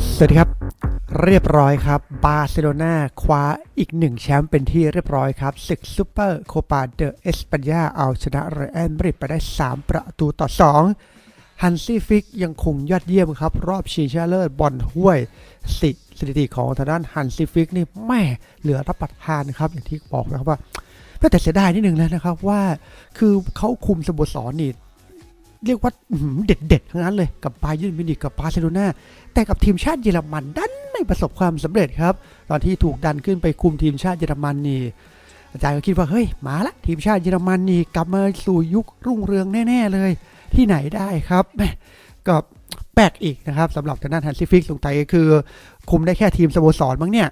สวัสดีครับ เรียบร้อยครับ บาร์เซโลนาคว้าอีกหนึ่งแชมป์เป็นที่เรียบร้อยครับศึกซูเปอร์โคปาเดอเอสปัญญาเอาชนะเรอัลมาดริดไปได้ 3 ประตูต่อ 2 ฮันซี่ฟิกยังคงยอดเยี่ยมครับ รอบชิงชนะเลิศบอลห้วยสิสถิติของทางด้านฮันซี่ฟิกนี่แม่เหลือรับประทานครับ อย่างที่บอกนะครับว่าแต่เสียดายนิดนึงแล้วนะครับว่า คือเขาคุมสโมสรนี่ เรียกว่าเด็ดๆทั้งนั้นเลยกับบาเยิร์นมิวนิกกับบาร์เซโลนาแต่กับทีมชาติเยอรมันดันไม่ประสบความสำเร็จครับ ตอนที่ถูกดันขึ้นไปคุมทีมชาติเยอรมันนี่อาจารย์ก็คิดว่าเฮ้ยมาละทีมชาติเยอรมันนี่กลับมาสู่ยุครุ่งเรืองแน่ ๆเลย ที่ไหนได้ครับแม่ก็แปลกอีกนะครับสำหรับทางด้านฮันซิฟิกสงสัยก็คือ คุมได้แค่ทีมสโมสรมั้งเนี่ย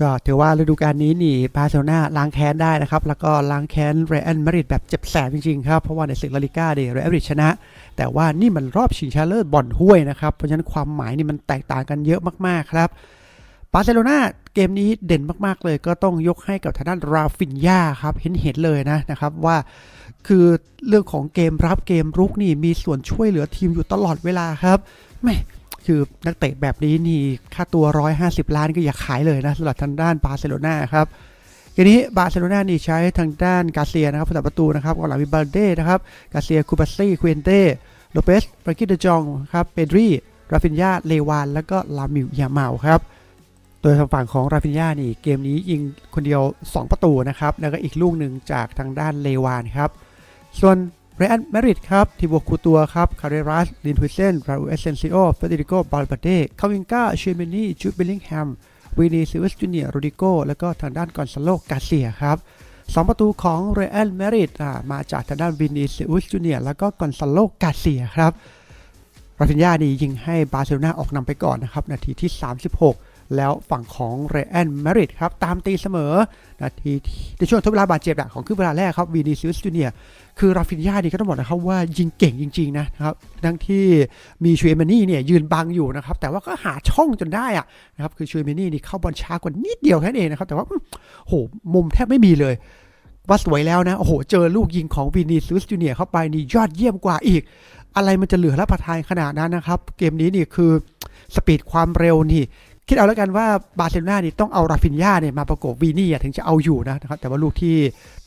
ก็ถือว่าฤดูกาลนี้นี่บาร์เซโลนาล้างแค้นได้นะครับ แล้วก็ล้างแค้นเรอัลมาดริดแบบเจ็บแสบจริงๆครับ เพราะว่าในศึกลาลิก้าเดเรอัลมาดริดชนะ แต่ว่านี่มันรอบชิงชนะเลิศบอลห้วยนะครับ เพราะฉะนั้นความหมายนี่มันแตกต่างกันเยอะมากๆครับบาร์เซโลนาเกมนี้เด่นมากๆเลย ก็ต้องยกให้กับทางด้านราฟินยาครับเห็นเห็นเลยนะนะครับว่าคือเรื่องของเกมรับเกมรุกนี่มีส่วนช่วยเหลือทีมอยู่ตลอดเวลาครับแม่ คือนักเตะแบบนี้นี่ค่าตัว 150 ล้านก็อย่าขายเลยนะสำหรับทางด้านบาร์เซโลนาครับทีนี้บาร์เซโลนานี่ใช้ทางด้านกาเซียนะครับผู้ตัดประตูนะครับกองหลังมีบาลเด้นะครับ กาเซียคูปาซี่ควินเต้โลเปสบรากิเดจองครับเปดรีราฟินยาเลวาน แล้วก็ลามิวยาเมาครับโดยทางฝั่งของราฟินยานี่เกมนี้ยิงคนเดียว 2 ประตูนะครับ แล้วก็อีกลูกหนึ่งจากทางด้านเลวานครับ ส่วน เรอัลมดริดครับทิโบคูตัวครับคาเรรัสลินฮุเซนราอูเอเซนซิโอเฟเดริโกบาลบาเดคาวิงกาเชเมนีจูดเบลลิงแฮมวินีซิวสจูเนียโรดิโกแล้วก็ทางด้านกอนซาโลกาเซียครับสองประตูของเรอัลมดริดอ่ามาจากทางด้านวินีซิอุสจูเนียแล้วก็กอนซาโลกาเซียครับราฟินยานี่ยิงให้บาร์เซโลนาออกนำไปก่อนนะครับ นาทีที่ 36 แล้วฝั่งของเรอัลมาริดครับ ตามตีเสมอนาทีที่ในช่วงทดเวลาบาดเจ็บของครึ่งเวลาแรกครับวีนีซิอุสจูเนียคือราฟินยานี่ก็ต้องบอกนะครับว่ายิงเก่งจริง ๆ นะครับทั้งที่มีชูเอมานี่เนี่ยยืนบังอยู่นะครับ แต่ว่าก็หาช่องจนได้อะนะครับคือชูเอมานี่นี่เข้าบอลช้ากว่านิดเดียวแค่นั้นเองนะครับ แต่ว่าอื้อโหมุมแทบไม่มีเลยว่าสวยแล้วนะ โอ้โห เจอลูกยิงของวีนีซิสจูเนียเข้าไปนี่ยอดเยี่ยมกว่าอีก อะไรมันจะเหลือรับประทานขนาดนั้นนะครับ เกมนี้นี่คือสปีดความเร็วนี่ คิดเอาแล้วกันว่าบาร์เซโลนานี่ต้องเอาราฟินยาเนี่ยมาประกบวีนี่ถึงจะเอาอยู่นะครับ แต่ว่าลูกที่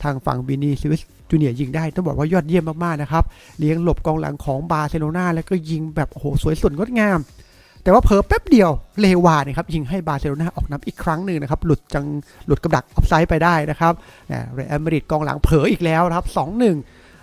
ทางฝั่งวีนี่ซิวิสจูเนียร์ยิงได้ต้องบอกว่ายอดเยี่ยมมากๆนะครับเลี้ยงหลบกองหลังของบาร์เซโลนาแล้วก็ยิงแบบโอ้โหสวยสดงดงาม แต่ว่าเผลอแป๊บเดียวเลวาเนี่ยครับยิงให้บาร์เซโลนาออกนำอีกครั้งหนึ่งนะครับหลุดจังหลุดกับดักออฟไซด์ไปได้นะครับเรอัลมาดริดกองหลังเผลออีกแล้วนะครับสองหนึ่ง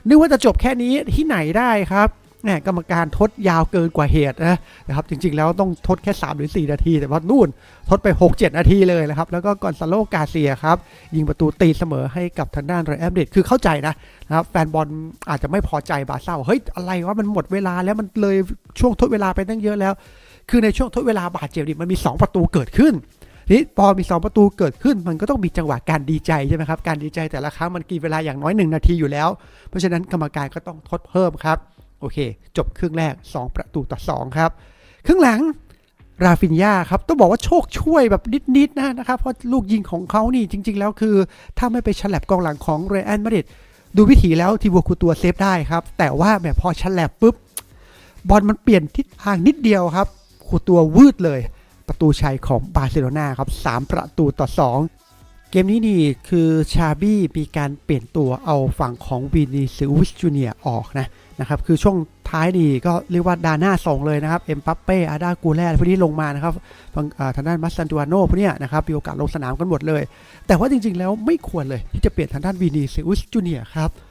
นึกว่าจะจบแค่นี้ที่ไหนได้ครับ แหม่กรรมการทดยาวเกินกว่าเหตุนะนะครับจริงๆแล้วต้องทดแค่ 3 หรือ 4 นาที แต่ว่านู่นทดไป 6-7 นาทีเลยนะครับ แล้วก็กอนซาโลกาเซียครับ ยิงประตูตีเสมอให้กับทางด้านเรอัลมาดริดคือเข้าใจนะนะครับแฟนบอลอาจจะไม่พอใจบาร์ซ่าเฮ้ย อะไรวะมันหมดเวลาแล้วมันเลยช่วงทดเวลาไปตั้งเยอะแล้ว คือในช่วงทดเวลาบาดเจ็บนี่มันมี 2 ประตูเกิดขึ้นนี่พอมี 2 ประตูเกิดขึ้น มันก็ต้องมีจังหวะการดีใจใช่ไหมครับการดีใจแต่ละครั้งมันกินเวลาอย่างน้อย 1 นาทีอยู่แล้ว เพราะฉะนั้นกรรมการก็ต้องทดเพิ่มครับ โอเค จบครึ่งแรก 2 ประตูต่อ 2 ครับ ครึ่งหลังราฟินยาครับ ต้องบอกว่าโชคช่วยแบบนิดๆนะนะครับ เพราะลูกยิงของเขานี่จริง ๆ แล้วคือ ถ้าไม่ไปฉลับกองหลังของเรอัลมาดริดดูวิถีแล้วทีวัวคูตัวเซฟได้ครับ แต่ว่าแบบพอฉลับปุ๊บบอลมันเปลี่ยนทิศทางนิดเดียวครับคูตัววืดเลย ประตูชัยของบาร์เซโลนาครับ3ประตูต่อ 2เกมนี้นี่คือชาบี้มีการเปลี่ยนตัวเอาฝั่งของวินิซิอุสจูเนียออกนะ นะครับคือช่วงท้ายดีก็เรียกว่าดาน่าส่งเลยนะครับเอ็มปัปเป้อาดากูแลพวกนี้ลงมานะครับทางด้านมัสซันตูอาโน่พวกนี้นะครับมีโอกาสลงสนามกันหมดเลย แต่ว่าจริงๆแล้วไม่ควรเลยที่จะเปลี่ยนทางด้านวินีเซอุสจูเนียครับเ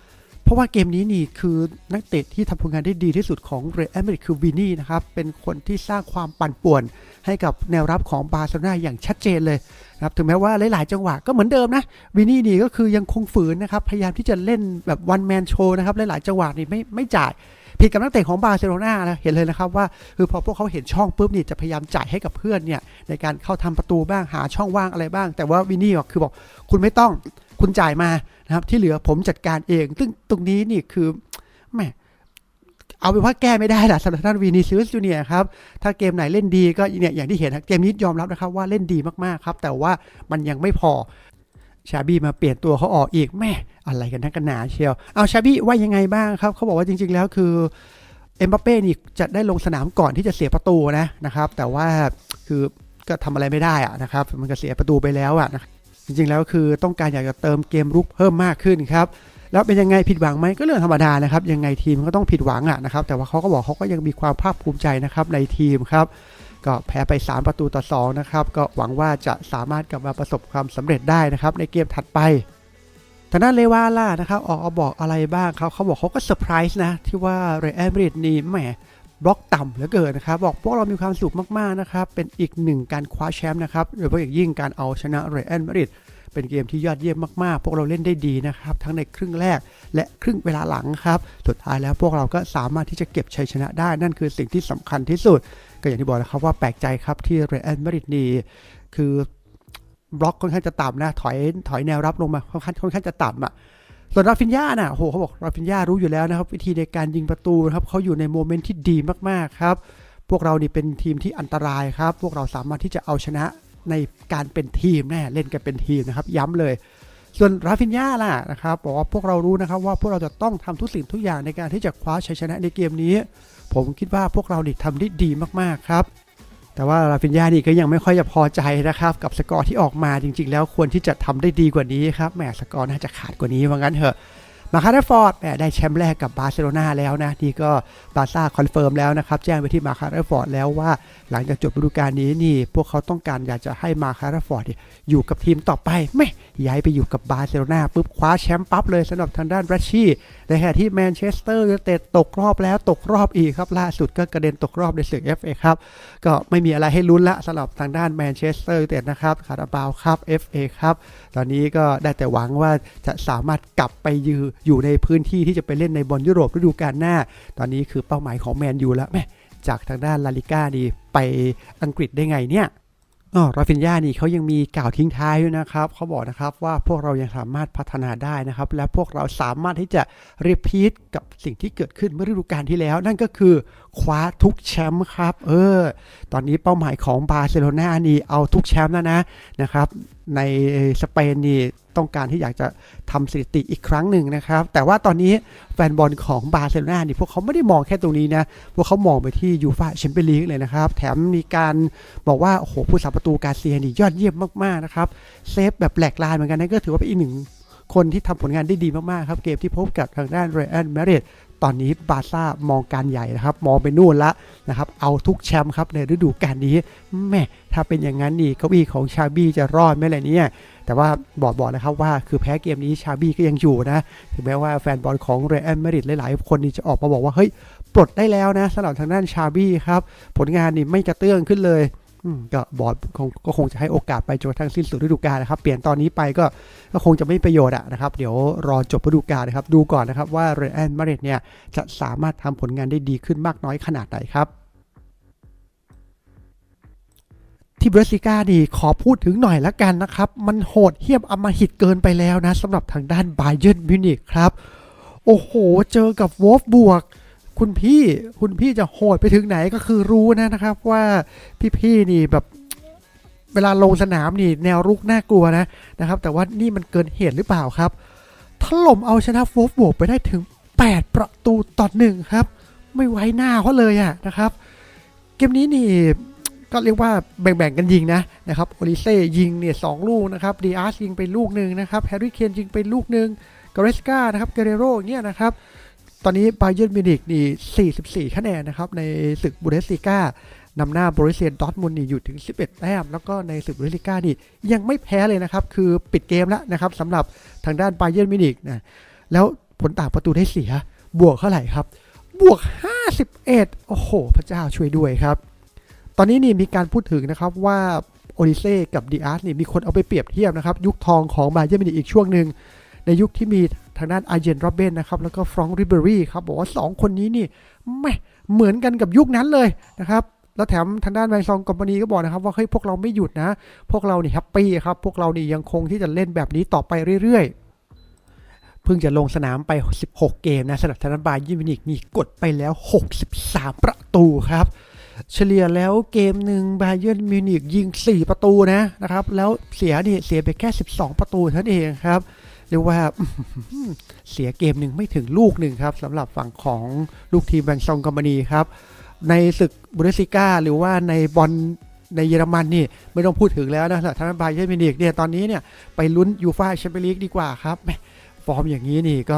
ราะว่าเกมนี้นี่คือนักเตะที่ทำผลงานได้ดีที่สุดของเรอัลมาดริดคือวินี่นะครับ เป็นคนที่สร้างความปั่นป่วน ให้กับแนวรับของบาร์เซโลนาอย่างชัดเจนเลยนะครับถึงแม้ว่าหลาย ๆ จังหวะก็เหมือนเดิมนะวินี่นี่ก็คือยังคงฝืนนะครับ พยายามที่จะเล่นแบบวันแมนโชว์นะครับ หลาย ๆ จังหวะนี่ไม่ไม่จ่ายผิดกับนักเตะของบาร์เซโลนานะเห็นเลยนะครับว่าคือพอพวกเขาเห็นช่องปุ๊บนี่จะพยายามจ่ายให้กับเพื่อนเนี่ยในการเข้าทำประตูบ้างหาช่องว่างอะไรบ้าง แต่ว่าวินี่บอกคือบอกคุณไม่ต้อง คุณจ่ายมานะครับ ที่เหลือผมจัดการเอง ซึ่งตรงนี้นี่คือแหมเอาเป็นว่าแก้ไม่ได้แหละสำหรับท่านวีนิซิอุสจูเนียร์ครับ ถ้าเกมไหนเล่นดีก็เนี่ยอย่างที่เห็นเกมนี้ยอมรับนะครับว่าเล่นดีมากๆครับ แต่ว่ามันยังไม่พอชาบี้มาเปลี่ยนตัวเขาออกอีกแม่อะไรกันนักกันหนาเชียว เอาชาบี้ว่ายังไงบ้างครับเขาบอกว่าจริง ๆ แล้วคือเอ็มบัปเป้นี่จะได้ลงสนามก่อนที่จะเสียประตูนะนะครับ แต่ว่าคือก็ทำอะไรไม่ได้อะนะครับ มันก็เสียประตูไปแล้วอะนะ จริงๆ แล้วคือต้องการอยากจะเติมเกมรุกเพิ่มมากขึ้นครับแล้วเป็นยังไงผิดหวังไหมก็เรื่องธรรมดานะครับยังไงทีมก็ต้องผิดหวังอะนะครับแต่ว่าเขาก็บอกเขาก็ยังมีความภาคภูมิใจนะครับในทีมครับก็แพ้ไป 3 ประตูต่อ2นะครับก็หวังว่าจะสามารถกลับมาประสบความสำเร็จได้นะครับในเกมถัดไปทางด้านเลวาล่านะครับออกมาบอกอะไรบ้างครับเขาบอกเขาก็เซอร์ไพรส์นะที่ว่าเรอัลมาดริดนี่แหม บล็อกต่ำเหลือเกินนะครับ บอกพวกเรามีความสุขมากๆนะครับ เป็นอีกหนึ่งการคว้าแชมป์นะครับโดยเฉพาะอย่างยิ่งการเอาชนะเรอัลมาดริดเป็นเกมที่ยอดเยี่ยมมากๆ พวกเราเล่นได้ดีนะครับ ทั้งในครึ่งแรกและครึ่งเวลาหลังครับ สุดท้ายแล้วพวกเราก็สามารถที่จะเก็บชัยชนะได้ นั่นคือสิ่งที่สำคัญที่สุด ก็อย่างที่บอกนะครับว่าแปลกใจครับที่เรอัลมาดริดนี่คือบล็อกค่อนข้างจะต่ำนะ ถอยถอยแนวรับลงมาค่อนข้างค่อนข้างจะต่ำอะ ส่วนราฟินยาน่ะโอ้โหเขาบอกราฟินยารู้อยู่แล้วนะครับ วิธีในการยิงประตูนะครับเขาอยู่ในโมเมนต์ที่ดีมากๆครับ พวกเรานี่เป็นทีมที่อันตรายครับ พวกเราสามารถที่จะเอาชนะในการเป็นทีมแน่เล่นกันเป็นทีมนะครับ ย้ำเลย ส่วนราฟินยาล่ะนะครับบอกว่าพวกเรารู้นะครับว่าพวกเราจะต้องทำทุกสิ่งทุกอย่างในการที่จะคว้าชัยชนะในเกมนี้ ผมคิดว่าพวกเรานี่ทำได้ดีมากๆครับ แต่ว่าราฟินยานี่ก็ยังไม่ค่อยจะพอใจนะครับ กับสกอร์ที่ออกมาจริง ๆ แล้วควรที่จะทำได้ดีกว่านี้ครับแหมสกอร์น่าจะขาดกว่านี้ว่างั้นเถอะมาคาร์ฟอร์ดแหมได้แชมป์แรกกับบาร์เซโลนาแล้วนะนี่ก็บาร์ซ่าคอนเฟิร์มแล้วนะครับ แจ้งไปที่มาคาร์ฟอร์ดแล้วว่า หลังจากจบฤดูกาลนี้นี่ พวกเขาต้องการอยากจะให้มาคาร์ฟอร์ดเนี่ยอยู่กับทีมต่อไปไม่ย้ายไปอยู่กับบาร์เซโลนาปุ๊บคว้าแชมป์ปั๊บเลยสำหรับทางด้านรัชชี่ ในขณะที่แมนเชสเตอร์ยูไนเต็ดตกรอบแล้วตกรอบอีกครับ ล่าสุดก็กระเด็นตกรอบในศึก FA ครับ ก็ไม่มีอะไรให้ลุ้นละสำหรับทางด้านแมนเชสเตอร์ยูไนเต็ดนะครับคาราบาวครับ FA ครับ ตอนนี้ก็ได้แต่หวังว่าจะสามารถกลับไปยืออยู่ในพื้นที่ที่จะไปเล่นในบอลยุโรปฤดูกาลหน้า ตอนนี้คือเป้าหมายของแมนยูแล้วแม่จากทางด้านลาลิก้านี่ไปอังกฤษได้ไงเนี่ย อ๋อราฟินยานี่เขายังมีกล่าวทิ้งท้ายด้วยนะครับเขาบอกนะครับว่าพวกเรายังสามารถพัฒนาได้นะครับ และพวกเราสามารถที่จะรีพีทกับสิ่งที่เกิดขึ้นเมื่อฤดูกาลที่แล้ว นั่นก็คือคว้าทุกแชมป์ครับ เออ ตอนนี้เป้าหมายของบาร์เซโลนานี่เอาทุกแชมป์แล้วนะนะครับในสเปนนี่ต้องการที่อยากจะทำสถิติอีกครั้งหนึ่งนะครับ แต่ว่าตอนนี้แฟนบอลของบาร์เซโลนานี่พวกเขาไม่ได้มองแค่ตรงนี้นะ พวกเขามองไปที่ยูฟาแชมเปี้ยนลีกเลยนะครับ แถมมีการบอกว่า โอ้โห ผู้สาประตูกาเซียนี่ยอดเยี่ยมมาก ๆ นะครับ เซฟแบบแหลกลายเหมือนกันนั่นก็ถือว่าเป็นอีกหนึ่งคนที่ทำผลงานได้ดีมาก ๆ ครับ เกมที่พบกับทางด้านเรอัลมาดริด ตอนนี้บาร์ซ่ามองการใหญ่นะครับ มองไปนู่นละนะครับ เอาทุกแชมป์ครับในฤดูกาลนี้แม่ถ้าเป็นอย่างนั้นนี่เก้าอี้ของชาบี้จะรอดไหมล่ะเนี่ยแต่ว่าบอกบอกนะครับว่าคือแพ้เกมนี้ชาบี้ก็ยังอยู่นะถึงแม้ว่าแฟนบอลของเรอัลมาดริดหลายๆ คนนี่จะออกมาบอกว่าเฮ้ยปลดได้แล้วนะสำหรับทางด้านชาบี้ครับผลงานนี่ไม่กระเตื้องขึ้นเลย ก็บอร์ดก็คงจะให้โอกาสไปจนกระทั่งสิ้นสุดฤดูกาลนะครับ เปลี่ยนตอนนี้ไปก็ก็คงจะไม่ประโยชน์อะนะครับ เดี๋ยวรอจบฤดูกาลนะครับ ดูก่อนนะครับว่าเรอัลมาดริดเนี่ยจะสามารถทำผลงานได้ดีขึ้นมากน้อยขนาดไหนครับที่เบรสลิก้าดีขอพูดถึงหน่อยละกันนะครับ มันโหดเหี้ยมอมหิตเกินไปแล้วนะสำหรับทางด้านไบเยิร์นมิวนิกครับ โอ้โห เจอกับวอฟบวก คุณพี่คุณพี่จะโหดไปถึงไหนก็คือรู้นะนะครับ ว่าพี่ๆนี่แบบเวลาลงสนามนี่แนวรุกน่ากลัวนะนะครับ แต่ว่านี่มันเกินเหตุหรือเปล่าครับถล่มเอาชนะวอฟบวกไปได้ถึง 8 ประตูต่อหนึ่งครับ ไม่ไว้หน้าเขาเลยอะนะครับ เกมนี้นี่ก็เรียกว่าแบ่งๆกันยิงนะนะครับโอลิเซ่ยิงเนี่ยสองลูกนะครับดีอาร์สยิงไปลูกหนึ่งนะครับแฮร์รี่เคนยิงไปลูกหนึ่งกเรสกานะครับเกเรโร่เงี้ยนะครับ ตอนนี้บาเยิร์นมิวนิกนี่44 คะแนนนะครับ ในศึกบูเดสลีกานำหน้าบริเซียนดอทมุนนี่อยู่ถึง 11 แต้ม แล้วก็ในศึกบูเดสลีกานี่ยังไม่แพ้เลยนะครับ คือปิดเกมแล้วนะครับสำหรับทางด้านบาเยิร์นมิวนิกนะแล้วผลต่างประตูได้เสีย บวกเท่าไหร่ครับ บวก 51 โอ้โห พระเจ้าช่วยด้วยครับ ตอนนี้นี่มีการพูดถึงนะครับว่าโอลิเซ่กับดีอาร์สนี่มีคนเอาไปเปรียบเทียบนะครับ ยุคทองของบาเยิร์นมิวนิกอีกช่วงหนึ่งในยุคที่มี ทางด้านอาเจนโรเบนนะครับแล้วก็ฟรองริเบอรี่ครับบอกว่า 2 คนนี้นี่ไม่เหมือนกันกับยุคนั้นเลยนะครับแล้วแถมทางด้านแวงซองกอมพานีก็บอกนะครับว่าเฮ้ยพวกเราไม่หยุดนะ พวกเรานี่แฮปปี้ครับ พวกเรานี่ยังคงที่จะเล่นแบบนี้ต่อไปเรื่อยๆ เพิ่งจะลงสนามไป 16 เกมนะสำหรับทางด้านบาเยิร์นมินิกนี่กดไปแล้ว 63 ประตูครับ เฉลี่ยแล้วเกมหนึ่งบาเยิร์นมิวนิกยิง 4 ประตูนะนะครับ แล้วเสียนี่เสียไปแค่ 12 ประตูเท่านั้นเองครับเรียกว่าเสียเกมหนึ่งไม่ถึงลูกหนึ่งครับสำหรับฝั่งของลูกทีมแบงซองกอมมานีครับ ในศึกบุนเดสิก้าหรือว่าในบอลในเยอรมันนี่ไม่ต้องพูดถึงแล้วนะทางบาเยิร์นมิวนิกเนี่ยตอนนี้เนี่ยไปลุ้นยูฟ่าแชมเปี้ยนลีกดีกว่าครับฟอร์มอย่างนี้นี่ก็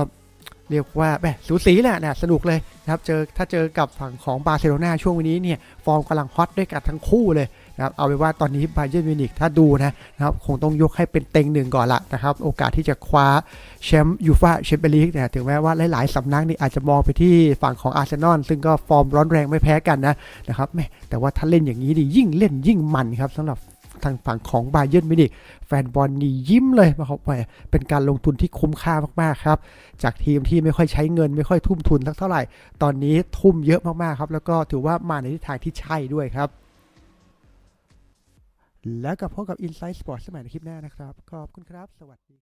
เรียกว่าแหมสูสีแหละนะสนุกเลยนะครับเจอถ้าเจอกับฝั่งของบาร์เซโลนาช่วงนี้เนี่ยฟอร์มกำลังฮอตด้วยกันทั้งคู่เลยนะครับเอาไปนว่าตอนนี้บาเยิร์มิวนิกถ้าดูนะนะครับคงต้องยกให้เป็นเต็งหนึ่งก่อนละนะครับโอกาสที่จะคว้าแชมป์ยูฟ่าแชมเปี้ยนลีกเนี่ยถึงแม้ว่าหลาย ๆสำนักนี่อาจจะมองไปที่ฝั่งของอาร์เซนอลซึ่งก็ฟอร์มร้อนแรงไม่แพ้กันนะนะครับแม่แต่ว่าถ้าเล่นอย่างนี้ดียิ่งเล่นยิ่งมันครับสำหรับ ทางฝั่งของบาเยิร์นมิวนิกแฟนบอลนี่ยิ้มเลยมาเขาไปเป็นการลงทุนที่คุ้มค่ามากๆครับ จากทีมที่ไม่ค่อยใช้เงินไม่ค่อยทุ่มทุนสักเท่าไหร่ ตอนนี้ทุ่มเยอะมากๆครับ แล้วก็ถือว่ามาในทิศทางที่ใช่ด้วยครับ แล้วก็พบกับ Inside Sports สมัยในคลิปหน้านะครับ ขอบคุณครับ สวัสดี